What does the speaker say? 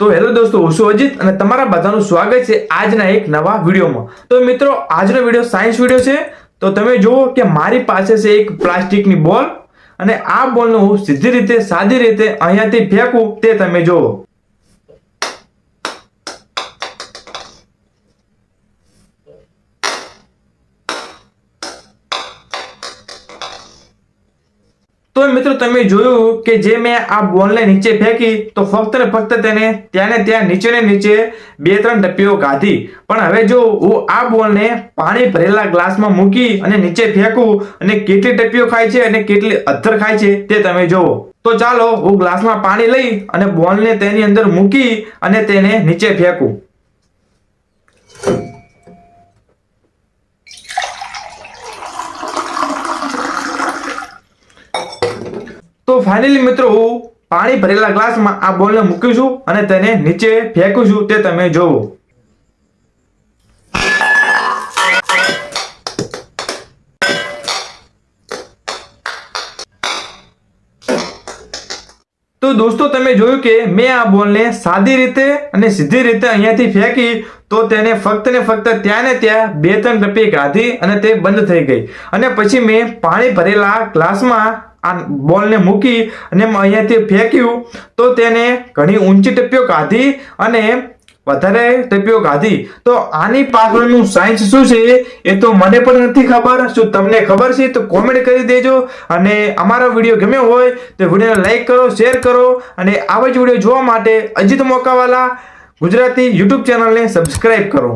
તો હેલો દોસ્તો, હું છું અજીત અને તમારા બધાનું સ્વાગત છે આજના એક નવા વિડીયોમાં. તો મિત્રો, આજનો વીડિયો સાયન્સ વીડિયો છે. તો તમે જુઓ કે મારી પાસે છે એક પ્લાસ્ટિકની બોલ અને આ બોલને હું સીધી રીતે, સાદી રીતે અહીંયાથી ફેંકું તે તમે જુઓ. તો મિત્રો તમે જોયું કે જે મેં આ બોલને નીચે ફેંકી, તો ફક્ત ને ફક્ત તેને ત્યાં ત્યાં નીચે ને નીચે બે ત્રણ ટપ્પીઓ ગાધી. પણ હવે જો હું આ બોલને પાણી ભરેલા ગ્લાસમાં મૂકી અને નીચે ફેંકું, અને કેટલી ટપ્પીઓ ખાય છે અને કેટલી અધ્ધર ખાય છે તે તમે જોવો. તો ચાલો હું ગ્લાસમાં પાણી લઈ અને બોલને તેની અંદર મૂકી અને તેને નીચે ફેંકું. તો ફાઇનલી મિત્રો હું પાણી ભરેલા ગ્લાસમાં આ બોલને મૂકું છું અને તેને નીચે ફેંકું છું તે તમે જોવો. તો દોસ્તો તમે જોયું કે મેં આ બોલને સાદી રીતે અને સીધી રીતે અહીંયાથી ફેંકી તો તેને ફક્ત ને ફક્ત ત્યાં ને ત્યાં બે ત્રણ ટપી કાઢી અને તે બંધ થઈ ગઈ. અને પછી મેં પાણી ભરેલા ગ્લાસમાં આ બોલને મૂકી અને અહીંયાથી ફેંક્યું, તો તેને ઘણી ઊંચી ટપ્પીઓ કાઢી અને વધારે ટપ્પીઓ કાઢી. તો આની પાછળનું સાયન્સ શું છે એ તો મને પણ નથી ખબર. શું તમને ખબર છે તો કોમેન્ટ કરી દેજો. અને અમારો વીડિયો ગમ્યો હોય તો વિડીયોને લાઈક કરો શેર કરો અને આવા જ વીડિયો જોવા માટે અજીત મોકાવાલા ગુજરાતી યુટ્યુબ ચેનલને સબસ્ક્રાઇબ કરો.